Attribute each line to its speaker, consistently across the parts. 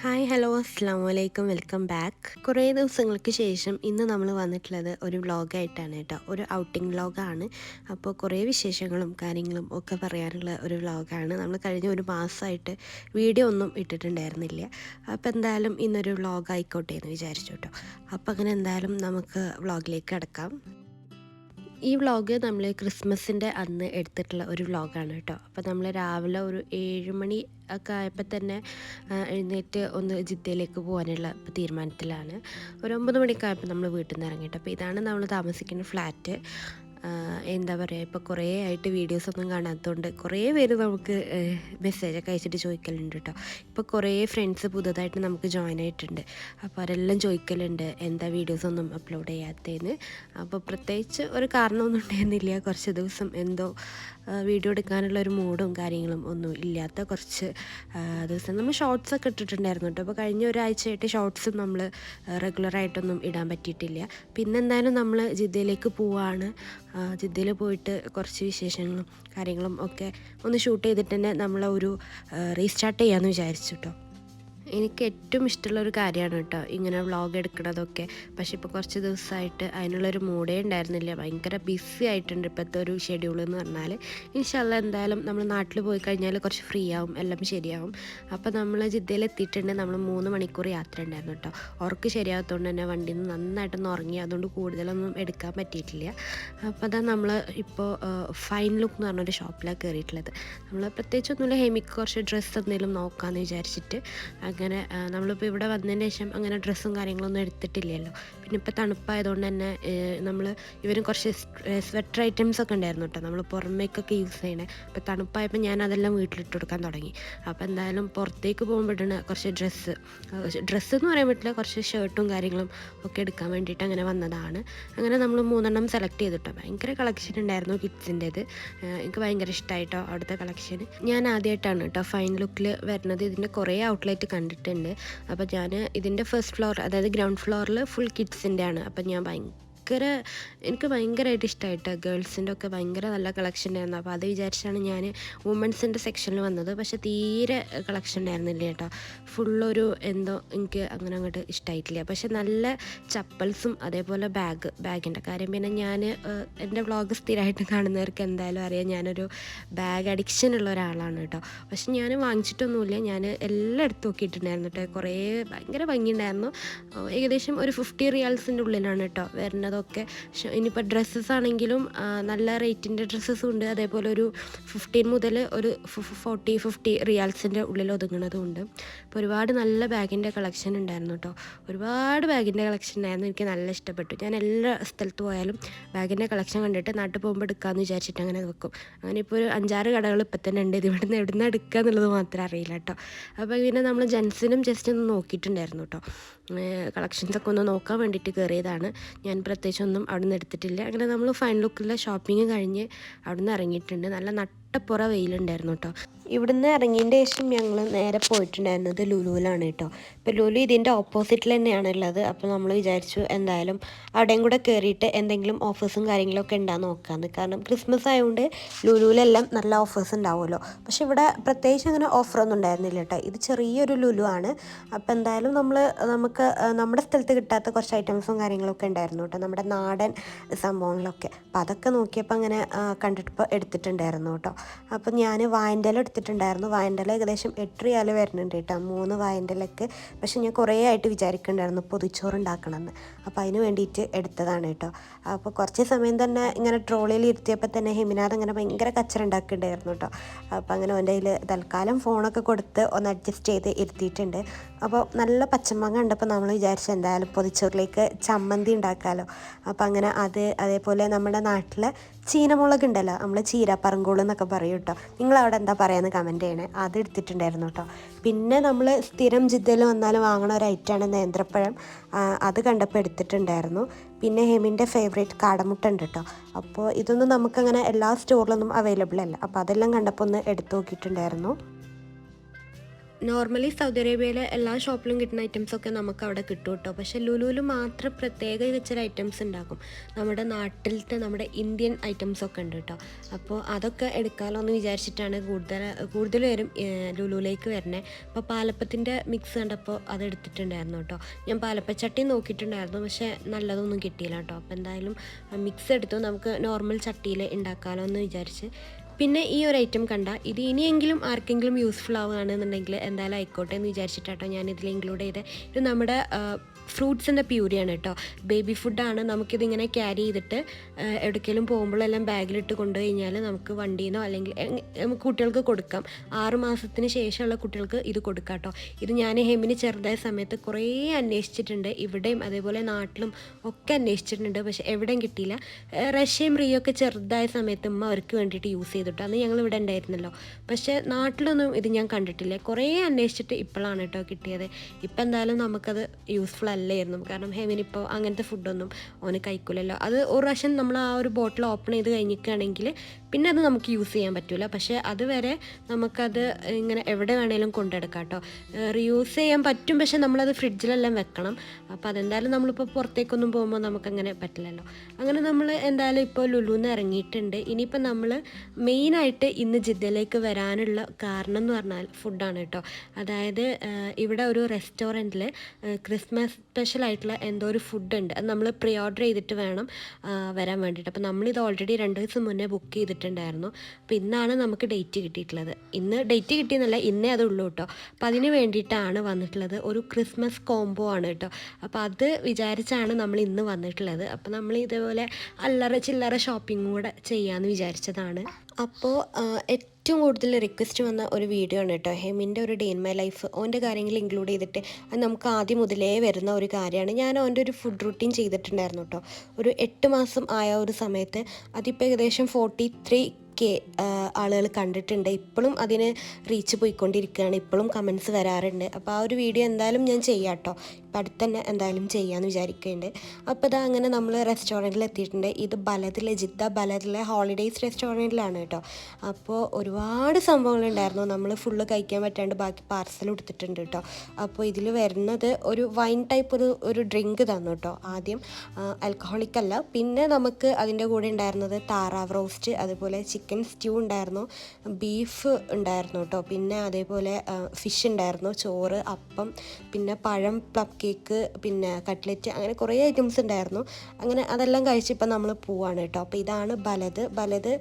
Speaker 1: Hi hello അസ്സാം വലൈക്കും welcome back കുറേ ദിവസങ്ങൾക്ക് ശേഷം ഇന്ന് നമ്മൾ വന്നിട്ടുള്ളത് ഒരു വ്ളോഗായിട്ടാണ് കേട്ടോ. ഒരു ഔട്ടിംഗ് വ്ളോഗാണ് അപ്പോൾ കുറേ വിശേഷങ്ങളും കാര്യങ്ങളും ഒക്കെ പറയാനുള്ള ഒരു വ്ളോഗാണ് നമ്മൾ കഴിഞ്ഞ ഒരു മാസമായിട്ട് വീഡിയോ ഒന്നും ഇട്ടിട്ടുണ്ടായിരുന്നില്ല. അപ്പോൾ എന്തായാലും ഇന്നൊരു വ്ളോഗ് ആയിക്കോട്ടെ എന്ന് വിചാരിച്ചു കേട്ടോ. അപ്പോൾ അങ്ങനെ എന്തായാലും നമുക്ക് വ്ളോഗിലേക്ക് കിടക്കാം. ഈ വ്ളോഗ് നമ്മൾ ക്രിസ്മസിന്റെ അന്ന് എടുത്തിട്ടുള്ള ഒരു വ്ളോഗാണ് കേട്ടോ. അപ്പോൾ നമ്മൾ രാവിലെ ഒരു ഏഴ് മണി ഒക്കെ ആയപ്പോൾ തന്നെ എഴുന്നേറ്റ് ഒന്ന് ജിദ്ദയിലേക്ക് പോകാനുള്ള തീരുമാനത്തിലാണ്. ഒരു ഒമ്പത് മണിയൊക്കെ ആയപ്പോൾ നമ്മൾ വീട്ടിൽ നിന്ന് ഇറങ്ങിയിട്ട് അപ്പോൾ ഇതാണ് നമ്മൾ താമസിക്കുന്ന ഫ്ലാറ്റ്. എന്താ പറയുക ഇപ്പോൾ കുറേ ആയിട്ട് വീഡിയോസ് ഒന്നും കാണാത്തതുകൊണ്ട് കുറേ പേര് നമുക്ക് മെസ്സേജൊക്കെ അയച്ചിട്ട് ചോദിക്കലുണ്ട് കേട്ടോ. ഇപ്പോൾ കുറേ ഫ്രണ്ട്സ് പുതുതായിട്ട് നമുക്ക് ജോയിൻ ആയിട്ടുണ്ട്. അപ്പോൾ അവരെല്ലാം ചോദിക്കലുണ്ട് എന്താ വീഡിയോസ് ഒന്നും അപ്ലോഡ് ചെയ്യാത്തതെന്ന്. അപ്പോൾ പ്രത്യേകിച്ച് ഒരു കാരണമൊന്നും ഉണ്ടായിരുന്നില്ല കുറച്ച് ദിവസം എന്തോ വീഡിയോ എടുക്കാനുള്ള ഒരു മൂഡും കാര്യങ്ങളും ഒന്നും ഇല്ലാത്ത കുറച്ച് ദിവസം നമ്മൾ ഷോർട്സ് ഒക്കെ ഇട്ടിട്ടുണ്ടായിരുന്നു കേട്ടോ. അപ്പോൾ കഴിഞ്ഞ ഒരാഴ്ചയായിട്ട് ഷോർട്സും നമ്മൾ റെഗുലറായിട്ടൊന്നും ഇടാൻ പറ്റിയിട്ടില്ല. പിന്നെ എന്തായാലും നമ്മൾ ജിദ്ദയിലേക്ക് പോവാണ്. ജിദ്ദയിൽ പോയിട്ട് കുറച്ച് വിശേഷങ്ങളും കാര്യങ്ങളും ഒക്കെ ഒന്ന് ഷൂട്ട് ചെയ്തിട്ട് തന്നെ നമ്മളെ ഒരു റീസ്റ്റാർട്ട് ചെയ്യാമെന്ന് വിചാരിച്ചു കേട്ടോ. എനിക്ക് ഏറ്റവും ഇഷ്ടമുള്ള ഒരു കാര്യമാണ് കേട്ടോ ഇങ്ങനെ വ്ളോഗ് എടുക്കണതൊക്കെ. പക്ഷെ ഇപ്പോൾ കുറച്ച് ദിവസമായിട്ട് അതിനുള്ളൊരു മൂഡേ ഉണ്ടായിരുന്നില്ല. ഭയങ്കര ബിസി ആയിട്ടുണ്ട് ഇപ്പോഴത്തെ ഒരു ഷെഡ്യൂൾ എന്ന് പറഞ്ഞാൽ ഇൻഷല്ല എന്തായാലും നമ്മൾ നാട്ടിൽ പോയി കഴിഞ്ഞാൽ കുറച്ച് ഫ്രീ ആവും എല്ലാം ശരിയാവും. അപ്പോൾ നമ്മൾ ജിദ്ദയിൽ എത്തിയിട്ടുണ്ട്. നമ്മൾ മൂന്ന് മണിക്കൂർ യാത്ര ഉണ്ടായിരുന്നു കേട്ടോ. ഉറക്ക് ശരിയാകത്തോണ്ട് തന്നെ വണ്ടിയിൽ നിന്ന് നന്നായിട്ടൊന്ന് ഉറങ്ങി. അതുകൊണ്ട് കൂടുതലൊന്നും എടുക്കാൻ പറ്റിയിട്ടില്ല. അപ്പോൾ അതാ നമ്മൾ ഇപ്പോൾ ഫൈൻ ലുക്ക് എന്ന് പറഞ്ഞൊരു ഷോപ്പിലാണ് കയറിയിട്ടുള്ളത് നമ്മൾ പ്രത്യേകിച്ചൊന്നുമില്ല ഹെമിക്ക് കുറച്ച് ഡ്രസ്സ് എന്തെങ്കിലും നോക്കാമെന്ന് വിചാരിച്ചിട്ട് അങ്ങനെ നമ്മളിപ്പോൾ ഇവിടെ വന്നതിന് ശേഷം അങ്ങനെ ഡ്രസ്സും കാര്യങ്ങളൊന്നും എടുത്തിട്ടില്ലല്ലോ. പിന്നെ ഇപ്പോൾ തണുപ്പായതുകൊണ്ട് തന്നെ നമ്മൾ ഇവരും കുറച്ച് സ്വെറ്റർ ഐറ്റംസ് ഒക്കെ ഉണ്ടായിരുന്നു കേട്ടോ. നമ്മൾ പുറമേക്കൊക്കെ യൂസ് ചെയ്യണേ. അപ്പോൾ തണുപ്പായപ്പോൾ ഞാൻ അതെല്ലാം വീട്ടിലിട്ട് കൊടുക്കാൻ തുടങ്ങി. അപ്പോൾ എന്തായാലും പുറത്തേക്ക് പോകുമ്പോഴാണ് കുറച്ച് ഡ്രസ്സ് ഡ്രസ്സ് എന്ന് പറയാൻ പറ്റില്ല. കുറച്ച് ഷർട്ടും കാര്യങ്ങളും ഒക്കെ എടുക്കാൻ വേണ്ടിയിട്ട് അങ്ങനെ വന്നതാണ്. അങ്ങനെ നമ്മൾ മൂന്നെണ്ണം സെലക്ട് ചെയ്തിട്ടോ. ഭയങ്കര കളക്ഷൻ ഉണ്ടായിരുന്നു കിഡ്സിന്റേത്. എനിക്ക് ഭയങ്കര ഇഷ്ടമായിട്ടോ അവിടുത്തെ കളക്ഷൻ. ഞാൻ ആദ്യമായിട്ടാണ് കേട്ടോ ഫൈൻ ലുക്കിൽ വരുന്നത്. ഇതിന്റെ കുറേ ഔട്ട്ലെറ്റ് കണ്ടിട്ടുണ്ട്. അപ്പോൾ ഞാൻ ഇതിന്റെ ഫസ്റ്റ് ഫ്ലോർ അതായത് ഗ്രൗണ്ട് ഫ്ലോറിൽ ഫുൾ കിഡ്സിന്റെ ആണ് അപ്പം ഞാൻ ഭയങ്കര എനിക്ക് ഭയങ്കരമായിട്ട് ഇഷ്ടമായിട്ട് ഗേൾസിന്റെ ഒക്കെ ഭയങ്കര നല്ല കളക്ഷൻ ആയിരുന്നു. അപ്പോൾ അത് വിചാരിച്ചാണ് ഞാൻ വുമൻസിന്റെ സെക്ഷനിൽ വന്നത്. പക്ഷേ തീരെ കളക്ഷൻ ഉണ്ടായിരുന്നില്ല കേട്ടോ. ഫുള്ളൊരു എന്തോ എനിക്ക് അങ്ങനെ അങ്ങോട്ട് ഇഷ്ടമായിട്ടില്ല പക്ഷേ നല്ല ചപ്പൽസും അതേപോലെ ബാഗ് ബാഗിന്റെ കാര്യം. പിന്നെ ഞാൻ എന്റെ വ്ളോഗ് സ്ഥിരമായിട്ട് കാണുന്നവർക്ക് എന്തായാലും അറിയാം ഞാനൊരു ബാഗ് അഡിക്ഷൻ ഉള്ള ഒരാളാണ് കേട്ടോ. പക്ഷെ ഞാൻ വാങ്ങിച്ചിട്ടൊന്നുമില്ല. ഞാൻ എല്ലാം എടുത്ത് നോക്കിയിട്ടുണ്ടായിരുന്നു കേട്ടോ. കുറേ ഭയങ്കര ഭംഗിയുണ്ടായിരുന്നു. ഏകദേശം ഒരു ഫിഫ്റ്റി റിയാൽസിന്റെ ഉള്ളിലാണ് കേട്ടോ വരുന്നതൊക്കെ പക്ഷെ ഇനിയിപ്പോൾ ഡ്രസ്സസ് ആണെങ്കിലും നല്ല റേറ്റിന്റെ ഡ്രസ്സസ് ഉണ്ട്. അതേപോലെ ഒരു ഫിഫ്റ്റീൻ മുതൽ ഒരു ഫോർട്ടി ഫിഫ്റ്റി റിയാൽസിന്റെ ഉള്ളിൽ ഒതുങ്ങുന്നതും ഉണ്ട് അപ്പോൾ ഒരുപാട് നല്ല ബാഗിന്റെ കളക്ഷൻ ഉണ്ടായിരുന്നു കേട്ടോ. ഒരുപാട് ബാഗിന്റെ കളക്ഷൻ ഉണ്ടായിരുന്നു. എനിക്ക് നല്ല ഇഷ്ടപ്പെട്ടു. ഞാൻ എല്ലാ സ്ഥലത്ത് പോയാലും ബാഗിന്റെ കളക്ഷൻ കണ്ടിട്ട് നാട്ടിൽ പോകുമ്പോൾ എടുക്കാമെന്ന് വിചാരിച്ചിട്ട് അങ്ങനെ വെക്കും. അങ്ങനെ ഇപ്പോൾ ഒരു അഞ്ചാറ് കടകൾ ഇപ്പം തന്നെ ഉണ്ട്. ഇത് ഇവിടുന്ന് എവിടുന്ന് എടുക്കുക എന്നുള്ളത് മാത്രം അറിയില്ല കേട്ടോ. അപ്പോൾ പിന്നെ നമ്മൾ ജെൻസിനും ജസ്റ്റ് ഒന്ന് നോക്കിയിട്ടുണ്ടായിരുന്നു കേട്ടോ. കളക്ഷൻസ് ഒക്കെ ഒന്ന് നോക്കാൻ വേണ്ടിയിട്ട് കയറിയതാണ് ഞാൻ പ്രത്യേകിച്ചൊന്നും അവിടെ നിന്ന് എടുത്തിട്ടില്ല. അങ്ങനെ നമ്മൾ ഫൈൻ ലുക്കിലെ ഷോപ്പിംഗ് കഴിഞ്ഞ് അവിടെ നിന്ന് ഇറങ്ങിയിട്ടുണ്ട്. നല്ല നട്ടപ്പുറ വെയിലുണ്ടായിരുന്നു കേട്ടോ. ഇവിടുന്ന് ഇറങ്ങിയതിന്റെ ശേഷം ഞങ്ങൾ നേരെ പോയിട്ടുണ്ടായിരുന്നത് ലുലുവിലാണ് കേട്ടോ. ഇപ്പോൾ ലുലു ഇതിന്റെ ഓപ്പോസിറ്റിൽ തന്നെയാണ് ഉള്ളത്. അപ്പോൾ നമ്മൾ വിചാരിച്ചു എന്തായാലും അവിടെയും കൂടെ കയറിയിട്ട് എന്തെങ്കിലും ഓഫേഴ്സും കാര്യങ്ങളൊക്കെ ഉണ്ടാകുന്ന നോക്കാമെന്ന് കാരണം ക്രിസ്മസ് ആയതുകൊണ്ട് ലുലുവിലെല്ലാം നല്ല ഓഫേഴ്സ് ഉണ്ടാവുമല്ലോ. പക്ഷെ ഇവിടെ പ്രത്യേകിച്ച് അങ്ങനെ ഓഫറൊന്നും ഉണ്ടായിരുന്നില്ല കേട്ടോ. ഇത് ചെറിയൊരു ലുലു ആണ്. അപ്പോൾ എന്തായാലും നമ്മൾ നമുക്ക് നമ്മുടെ സ്ഥലത്ത് കിട്ടാത്ത കുറച്ച് ഐറ്റംസും കാര്യങ്ങളൊക്കെ ഉണ്ടായിരുന്നു കേട്ടോ. നമ്മുടെ നാടൻ സംഭവങ്ങളൊക്കെ. അപ്പോൾ അതൊക്കെ നോക്കിയപ്പോൾ അങ്ങനെ കണ്ടിട്ട് എടുത്തിട്ടുണ്ടായിരുന്നു കേട്ടോ. അപ്പോൾ ഞാൻ വായന്റെല എടുത്തിട്ടുണ്ടായിരുന്നു. വായന്റെല ഏകദേശം എട്ട് റിയാൽ വരുന്നുണ്ട് കേട്ടോ. മൂന്ന് വായന്റെലക്ക് പക്ഷെ ഞാൻ കുറേ ആയിട്ട് വിചാരിക്കുന്നുണ്ടായിരുന്നു പൊതിച്ചോറ് ഉണ്ടാക്കണമെന്ന്. അപ്പോൾ അതിന് വേണ്ടിയിട്ട് എടുത്തതാണ് കേട്ടോ. അപ്പോൾ കുറച്ച് സമയം തന്നെ ഇങ്ങനെ ട്രോളിയിൽ ഇരുത്തിയപ്പോൾ തന്നെ ഹിമിനാഥ് അങ്ങനെ ഭയങ്കര കച്ചറ ഉണ്ടാക്കുന്നുണ്ടായിരുന്നു കേട്ടോ. അപ്പോൾ അങ്ങനെ അവന്റെ കയ്യിൽ തൽക്കാലം ഫോണൊക്കെ കൊടുത്ത് ഒന്ന് അഡ്ജസ്റ്റ് ചെയ്ത് ഇരുത്തിയിട്ടുണ്ട്. അപ്പോൾ നല്ല പച്ചമാങ്ങ കണ്ടപ്പോൾ നമ്മൾ വിചാരിച്ചു എന്തായാലും പൊതിച്ചോറിലേക്ക് ചമ്മന്തി ഉണ്ടാക്കാമല്ലോ അപ്പോൾ അങ്ങനെ അത് അതേപോലെ നമ്മുടെ നാട്ടിലെ ചീനമുളക് ഉണ്ടല്ലോ നമ്മൾ ചീരപ്പറങ്കോൾ എന്നൊക്കെ പറയും കേട്ടോ. നിങ്ങൾ അവിടെ എന്താ പറയുന്നത് കമന്റ് ചെയ്യണേ. അത് എടുത്തിട്ടുണ്ടായിരുന്നു കേട്ടോ. പിന്നെ നമ്മൾ സ്ഥിരം ജിദ്ദയിൽ വന്നാൽ വാങ്ങണ ഒരു ഐറ്റമാണ് നേന്ത്രപ്പഴം. അത് കണ്ടപ്പോൾ എടുത്തിട്ടുണ്ടായിരുന്നു. പിന്നെ ഹെമിന്റെ ഫേവറേറ്റ് കാടമുട്ട ഉണ്ട് കേട്ടോ. അപ്പോൾ ഇതൊന്നും നമുക്കങ്ങനെ എല്ലാ സ്റ്റോറിലൊന്നും അവൈലബിൾ അല്ല. അപ്പോൾ അതെല്ലാം കണ്ടപ്പോൾ ഒന്ന് എടുത്തു നോക്കിയിട്ടുണ്ടായിരുന്നു. നോർമലി സൗദി അറേബ്യയിലെ എല്ലാ ഷോപ്പിലും കിട്ടുന്ന ഐറ്റംസൊക്കെ നമുക്ക് അവിടെ കിട്ടും കേട്ടോ പക്ഷേ ലുലുവിൽ മാത്രം പ്രത്യേക വെച്ചൊരു ഐറ്റംസ് ഉണ്ടാക്കും. നമ്മുടെ നാട്ടിലത്തെ നമ്മുടെ ഇന്ത്യൻ ഐറ്റംസ് ഒക്കെ ഉണ്ട് കേട്ടോ. അപ്പോൾ അതൊക്കെ എടുക്കാമല്ലോ എന്ന് വിചാരിച്ചിട്ടാണ് കൂടുതൽ കൂടുതൽ പേരും ലുലുവിലേക്ക് വരുന്നത് അപ്പോൾ പാലപ്പത്തിന്റെ മിക്സ് കണ്ടപ്പോൾ അത് എടുത്തിട്ടുണ്ടായിരുന്നു കേട്ടോ. ഞാൻ പാലപ്പച്ചട്ടി നോക്കിയിട്ടുണ്ടായിരുന്നു പക്ഷേ നല്ലതൊന്നും കിട്ടിയില്ല കേട്ടോ. അപ്പോൾ എന്തായാലും മിക്സ് എടുത്തു. നമുക്ക് നോർമൽ ചട്ടിയിൽ ഉണ്ടാക്കാമല്ലോ എന്ന് വിചാരിച്ച് പിന്നെ ഈ ഒരു ഐറ്റം കണ്ട ഇത് ഇനിയെങ്കിലും ആർക്കെങ്കിലും യൂസ്ഫുൾ ആവുകയാണെന്നുണ്ടെങ്കിൽ എന്തായാലും ആയിക്കോട്ടെ എന്ന് വിചാരിച്ചിട്ടാട്ടോ ഞാൻ ഇതിൽ ഇൻക്ലൂഡ് ചെയ്ത് ഇത് നമ്മുടെ ഫ്രൂട്ട്സിന്റെ പ്യൂരിയാണ് കേട്ടോ. ബേബി ഫുഡാണ് നമുക്കിതിങ്ങനെ ക്യാരി ചെയ്തിട്ട് എവിടേക്കെങ്കിലും പോകുമ്പോഴെല്ലാം ബാഗിലിട്ട് കൊണ്ടു കഴിഞ്ഞാൽ നമുക്ക് വണ്ടിയിൽ അല്ലെങ്കിൽ നമുക്ക് കുട്ടികൾക്ക് കൊടുക്കാം. ആറ് മാസത്തിന് ശേഷമുള്ള കുട്ടികൾക്ക് ഇത് കൊടുക്കാം കേട്ടോ. ഇത് ഞാൻ ഹെമിന് ചെറുതായ സമയത്ത് കുറേ അന്വേഷിച്ചിട്ടുണ്ട്. ഇവിടെയും അതേപോലെ നാട്ടിലും ഒക്കെ അന്വേഷിച്ചിട്ടുണ്ട്. പക്ഷേ എവിടെയും കിട്ടിയില്ല. റഷ്യയും റിയോ ഒക്കെ ചെറുതായ സമയത്ത് ഉമ്മ അവർക്ക് വേണ്ടിയിട്ട് യൂസ് ചെയ്തിട്ടോ. അന്ന് ഞങ്ങൾ ഇവിടെ ഉണ്ടായിരുന്നല്ലോ. പക്ഷേ നാട്ടിലൊന്നും ഇത് ഞാൻ കണ്ടിട്ടില്ല. കുറേ അന്വേഷിച്ചിട്ട് ഇപ്പോഴാണ് കേട്ടോ കിട്ടിയത്. ഇപ്പം എന്തായാലും നമുക്കത് യൂസ്ഫുൾ അല്ലായിരുന്നു കാരണം ഹെമിനിപ്പോൾ അങ്ങനത്തെ ഫുഡൊന്നും ഓന് കഴിക്കില്ലല്ലോ അത് ഒരു പ്രാവശ്യം നമ്മൾ ആ ഒരു ബോട്ടിൽ ഓപ്പൺ ചെയ്ത് കഴിഞ്ഞിരിക്കുകയാണെങ്കിൽ പിന്നെ അത് നമുക്ക് യൂസ് ചെയ്യാൻ പറ്റില്ല പക്ഷേ അതുവരെ നമുക്കത് ഇങ്ങനെ എവിടെ വേണേലും കൊണ്ടെടുക്കാം കേട്ടോ റീയൂസ് ചെയ്യാൻ പറ്റും പക്ഷേ നമ്മളത് ഫ്രിഡ്ജിലെല്ലാം വെക്കണം. അപ്പോൾ അതെന്തായാലും നമ്മളിപ്പോൾ പുറത്തേക്കൊന്നും പോകുമ്പോൾ നമുക്കങ്ങനെ പറ്റില്ലല്ലോ. അങ്ങനെ നമ്മൾ എന്തായാലും ഇപ്പോൾ ലുലുന്ന് ഇറങ്ങിയിട്ടുണ്ട്. ഇനിയിപ്പോൾ നമ്മൾ മെയിനായിട്ട് ഇന്ന് ജിദ്ദയിലേക്ക് വരാനുള്ള കാരണം എന്ന് പറഞ്ഞാൽ ഫുഡാണ് കേട്ടോ അതായത് ഇവിടെ ഒരു റെസ്റ്റോറന്റിൽ ക്രിസ്മസ് സ്പെഷ്യൽ ആയിട്ടുള്ള എന്തോ ഒരു ഫുഡ് ഉണ്ട്. അത് നമ്മൾ പ്രീ ഓർഡർ ചെയ്തിട്ട് വേണം വരാൻ വേണ്ടിയിട്ട്. അപ്പോൾ നമ്മളിത് ഓൾറെഡി രണ്ട് ദിവസം മുന്നേ ബുക്ക് ചെയ്തിട്ടുണ്ടായിരുന്നു അപ്പോൾ ഇന്നാണ് നമുക്ക് ഡേറ്റ് കിട്ടിയിട്ടുള്ളത്. ഇന്ന് ഡേറ്റ് കിട്ടിയെന്നല്ല ഇന്നേ അതുള്ളൂ കേട്ടോ അപ്പോൾ അതിന് വേണ്ടിയിട്ടാണ് വന്നിട്ടുള്ളത് ഒരു ക്രിസ്മസ് കോംബോ ആണ് കേട്ടോ അപ്പോൾ അത് വിചാരിച്ചാണ് നമ്മൾ ഇന്ന് വന്നിട്ടുള്ളത്. അപ്പോൾ നമ്മൾ ഇതേപോലെ അല്ലറ ചില്ലറ ഷോപ്പിംഗ് കൂടെ ചെയ്യാമെന്ന് വിചാരിച്ചതാണ്. അപ്പോൾ ഏറ്റവും കൂടുതൽ റിക്വസ്റ്റ് വന്ന ഒരു വീഡിയോ ആണ് കേട്ടോ ഹെമിന്റെ ഒരു ഡേ ഇൻ മൈ ലൈഫ് ഓന്റെ കാര്യങ്ങൾ ഇൻക്ലൂഡ് ചെയ്തിട്ട് അത് നമുക്ക് ആദ്യം മുതലേ വരുന്ന ഒരു കാര്യമാണ്. ഞാൻ ഓന്റെ ഒരു ഫുഡ് റുട്ടീൻ ചെയ്തിട്ടുണ്ടായിരുന്നു കേട്ടോ ഒരു എട്ട് മാസം ആയ ഒരു സമയത്ത് അതിപ്പോൾ ഏകദേശം ഫോർട്ടി ത്രീ കെ ആളുകൾ കണ്ടിട്ടുണ്ട്. ഇപ്പോഴും അതിന് റീച്ച് പോയിക്കൊണ്ടിരിക്കുകയാണ്. ഇപ്പോഴും കമൻസ് വരാറുണ്ട്. അപ്പോൾ ആ ഒരു വീഡിയോ എന്തായാലും ഞാൻ ചെയ്യാം കേട്ടോ ഇപ്പം അടുത്ത് തന്നെ എന്തായാലും ചെയ്യാമെന്ന് വിചാരിക്കുന്നുണ്ട് അപ്പോൾ ഇതാ അങ്ങനെ നമ്മൾ റെസ്റ്റോറന്റിൽ എത്തിയിട്ടുണ്ട്. ഇത് ബലതിലെ ജിദ്ദ ബലതിലെ ഹോളിഡേയ്സ് റെസ്റ്റോറന്റിലാണ് കേട്ടോ. അപ്പോൾ ഒരുപാട് സംഭവങ്ങളുണ്ടായിരുന്നു നമ്മൾ ഫുള്ള് കഴിക്കാൻ പറ്റാണ്ട് ബാക്കി പാർസൽ കൊടുത്തിട്ടുണ്ട് കേട്ടോ. അപ്പോൾ ഇതിൽ വരുന്നത് ഒരു വൈൻ ടൈപ്പ് ഒരു ഒരു ഡ്രിങ്ക് തന്നു കേട്ടോ. ആദ്യം ആൽക്കഹോളിക് അല്ല. പിന്നെ നമുക്ക് അതിന്റെ കൂടെ ഉണ്ടായിരുന്നത് താറാവ് റോസ്റ്റ് അതുപോലെ ചിക്കൻ സ്റ്റ്യൂ ഉണ്ടായിരുന്നു ബീഫ് ഉണ്ടായിരുന്നു കേട്ടോ പിന്നെ അതേപോലെ ഫിഷ് ഉണ്ടായിരുന്നു ചോറ് അപ്പം പിന്നെ പഴം പ്ലം കേക്ക് പിന്നെ കട്ട്ലറ്റ് അങ്ങനെ കുറേ ഐറ്റംസ് ഉണ്ടായിരുന്നു. അങ്ങനെ അതെല്ലാം കഴിച്ച് ഇപ്പം നമ്മൾ പോവാണ് കേട്ടോ. അപ്പോൾ ഇതാണ് ബലത് ബലത്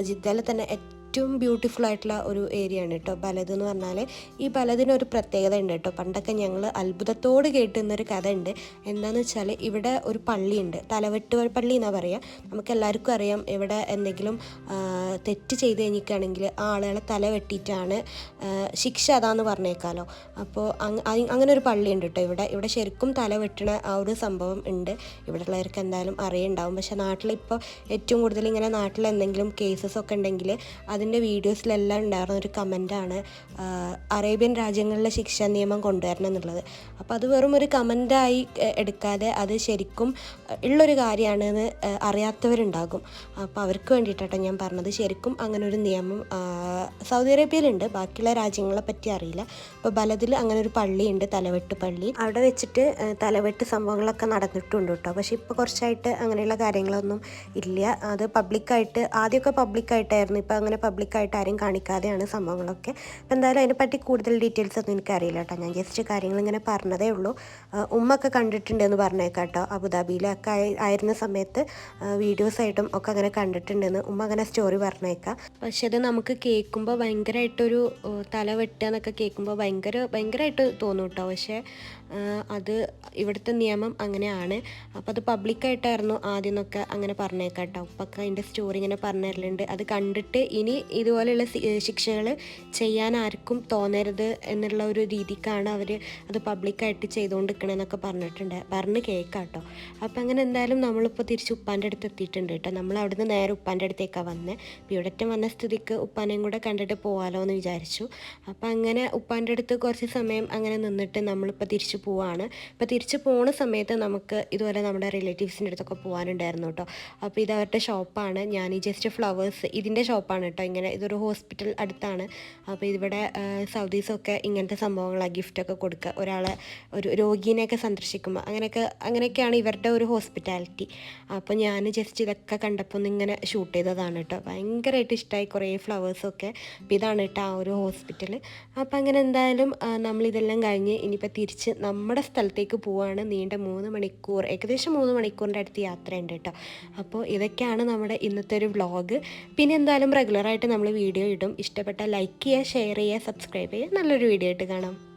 Speaker 1: ജിദ്ദയിൽ തന്നെ ഏറ്റവും ബ്യൂട്ടിഫുൾ ആയിട്ടുള്ള ഒരു ഏരിയ ആണ് കേട്ടോ ബലത് എന്ന് പറഞ്ഞാൽ ഈ ബലതിന് ഒരു പ്രത്യേകത ഉണ്ട് കേട്ടോ. പണ്ടൊക്കെ ഞങ്ങൾ അത്ഭുതത്തോട് കേട്ടുന്നൊരു കഥ ഉണ്ട്. എന്താണെന്ന് വെച്ചാൽ ഇവിടെ ഒരു പള്ളിയുണ്ട്. തലവെട്ട് പള്ളി എന്നാണ് പറയുക നമുക്ക് എല്ലാവർക്കും അറിയാം ഇവിടെ എന്തെങ്കിലും തെറ്റ് ചെയ്ത് കഴിഞ്ഞിക്കുകയാണെങ്കിൽ ആ ആളുകളെ തല വെട്ടിയിട്ടാണ് ശിക്ഷ അതാന്ന് പറഞ്ഞേക്കാലോ. അപ്പോൾ അങ്ങനെ ഒരു പള്ളിയുണ്ട് കേട്ടോ ഇവിടെ. ഇവിടെ ശരിക്കും തല വെട്ടണ ആ ഒരു സംഭവം ഉണ്ട്. ഇവിടെ ഉള്ളവർക്ക് എന്തായാലും അറിയുണ്ടാവും. പക്ഷേ നാട്ടിലിപ്പോൾ ഏറ്റവും കൂടുതൽ ഇങ്ങനെ നാട്ടിൽ എന്തെങ്കിലും കേസസ് ഒക്കെ ഉണ്ടെങ്കിൽ അതിന്റെ വീഡിയോസിലെല്ലാം ഉണ്ടായിരുന്ന ഒരു കമന്റാണ് അറേബ്യൻ രാജ്യങ്ങളിലെ ശിക്ഷാ നിയമം കൊണ്ടുവരണം എന്നുള്ളത്. അപ്പോൾ അത് വെറും ഒരു കമന്റായി എടുക്കാതെ അത് ശരിക്കും ഉള്ളൊരു കാര്യമാണെന്ന് അറിയാത്തവരുണ്ടാകും. അപ്പോൾ അവർക്ക് വേണ്ടിയിട്ടാട്ടോ ഞാൻ പറഞ്ഞത്. ശരിക്കും അങ്ങനെ ഒരു നിയമം സൗദി അറേബ്യയിലുണ്ട്. ബാക്കിയുള്ള രാജ്യങ്ങളെ പറ്റി അറിയില്ല. അപ്പോൾ ബലതിൽ അങ്ങനെ ഒരു പള്ളിയുണ്ട് തലവെട്ട് പള്ളി. അവിടെ വെച്ചിട്ട് തലവെട്ട് സംഭവങ്ങളൊക്കെ നടന്നിട്ടുണ്ട് കേട്ടോ. പക്ഷേ ഇപ്പോൾ കുറച്ചായിട്ട് അങ്ങനെയുള്ള കാര്യങ്ങളൊന്നും ഇല്ല. അത് പബ്ലിക്കായിട്ട് ആദ്യമൊക്കെ പബ്ലിക്കായിട്ടായിരുന്നു. ഇപ്പോൾ അങ്ങനെ പബ്ലിക്കായിട്ട് ആരും കാണിക്കാതെയാണ് സംഭവങ്ങളൊക്കെ. അപ്പോൾ എന്തായാലും അതിനെപ്പറ്റി കൂടുതൽ ഡീറ്റെയിൽസ് ഒന്നും എനിക്കറിയില്ല കേട്ടോ. ഞാൻ ജസ്റ്റ് കാര്യങ്ങൾ ഇങ്ങനെ പറഞ്ഞതേ ഉള്ളൂ. ഉമ്മൊക്കെ കണ്ടിട്ടുണ്ടെന്ന് പറഞ്ഞേക്കാട്ടോ. അബുദാബിയിലൊക്കെ ആയിരുന്ന സമയത്ത് വീഡിയോസായിട്ടും ഒക്കെ അങ്ങനെ കണ്ടിട്ടുണ്ടെന്ന് ഉമ്മ അങ്ങനെ സ്റ്റോറി പറഞ്ഞേക്കാം. പക്ഷേ അത് നമുക്ക് കേൾക്കുമ്പോൾ ഭയങ്കരമായിട്ടൊരു തല വെട്ടുക എന്നൊക്കെ കേൾക്കുമ്പോൾ ഭയങ്കര ഭയങ്കരമായിട്ട് തോന്നും കേട്ടോ. പക്ഷേ അത് ഇവിടുത്തെ നിയമം അങ്ങനെയാണ്. അപ്പോൾ അത് പബ്ലിക്കായിട്ടായിരുന്നു ആദ്യം എന്നൊക്കെ അങ്ങനെ പറഞ്ഞേക്കാം കേട്ടോ ഉപ്പൊക്കെ അതിന്റെ സ്റ്റോറി ഇങ്ങനെ പറഞ്ഞു തരലുണ്ട് അത് കണ്ടിട്ട് ഇനി ഇതുപോലെയുള്ള ശിക്ഷകൾ ചെയ്യാൻ ആർക്കും തോന്നരുത് എന്നുള്ള ഒരു രീതിക്കാണ് അവർ അത് പബ്ലിക്കായിട്ട് ചെയ്തുകൊണ്ടിരിക്കണമെന്നൊക്കെ പറഞ്ഞിട്ടുണ്ട്. പറഞ്ഞ് കേൾക്കാം കേട്ടോ അപ്പോൾ അങ്ങനെ എന്തായാലും നമ്മളിപ്പോൾ തിരിച്ച് ഉപ്പാന്റെ അടുത്ത് എത്തിയിട്ടുണ്ട് കേട്ടോ. നമ്മൾ അവിടുന്ന് നേരെ ഉപ്പാന്റെ അടുത്തേക്കാണ് വന്നത് ഇവിടറ്റം വന്ന സ്ഥിതിക്ക് ഉപ്പാനെയും കൂടെ കണ്ടിട്ട് പോകാമല്ലോ എന്ന് വിചാരിച്ചു. അപ്പം അങ്ങനെ ഉപ്പാന്റെ അടുത്ത് കുറച്ച് സമയം അങ്ങനെ നിന്നിട്ട് നമ്മളിപ്പോൾ തിരിച്ച് പോവാണ്. അപ്പോൾ തിരിച്ച് പോണ സമയത്ത് നമുക്ക് ഇതുപോലെ നമ്മുടെ റിലേറ്റീവ്സിന്റെ അടുത്തൊക്കെ പോകാനുണ്ടായിരുന്നു കേട്ടോ. അപ്പോൾ ഇത് അവരുടെ ഷോപ്പാണ്. ഞാൻ ഈ ജസ്റ്റ് ഫ്ലവേഴ്സ് ഇതിന്റെ ഷോപ്പാണ് കേട്ടോ ഇങ്ങനെ ഇതൊരു ഹോസ്പിറ്റൽ അടുത്താണ്. അപ്പോൾ ഇവിടെ സൗദീസൊക്കെ ഇങ്ങനത്തെ സംഭവങ്ങളാണ് ഗിഫ്റ്റൊക്കെ കൊടുക്കുക. ഒരാളെ ഒരു രോഗീനെയൊക്കെ സന്ദർശിക്കുമ്പോൾ അങ്ങനെയൊക്കെ അങ്ങനെയൊക്കെയാണ് ഇവരുടെ ഒരു ഹോസ്പിറ്റാലിറ്റി. അപ്പോൾ ഞാൻ ജസ്റ്റ് ഇതൊക്കെ കണ്ടപ്പോൾ ഒന്ന് ഇങ്ങനെ ഷൂട്ട് ചെയ്തതാണ് കേട്ടോ. ഭയങ്കരമായിട്ട് ഇഷ്ടമായി കുറേ ഫ്ലവേഴ്സൊക്കെ. അപ്പോൾ ഇതാണ് കേട്ടോ ആ ഒരു ഹോസ്പിറ്റൽ അപ്പോൾ അങ്ങനെ എന്തായാലും നമ്മളിതെല്ലാം കഴിഞ്ഞ് ഇനിയിപ്പോൾ തിരിച്ച് നമ്മുടെ സ്ഥലത്തേക്ക് പോവാണ് നീണ്ട മൂന്ന് മണിക്കൂർ ഏകദേശം മൂന്ന് മണിക്കൂറിന്റെ അടുത്ത് യാത്രയുണ്ട് കേട്ടോ. അപ്പോൾ ഇതൊക്കെയാണ് നമ്മുടെ ഇന്നത്തെ ഒരു വ്ളോഗ്. പിന്നെ എന്തായാലും റെഗുലറായിട്ട് നമ്മൾ വീഡിയോ ഇടും. ഇഷ്ടപ്പെട്ട ലൈക്ക് ചെയ്യുക ഷെയർ ചെയ്യുക സബ്സ്ക്രൈബ് ചെയ്യുക. നല്ലൊരു വീഡിയോ ആയിട്ട് കാണാം.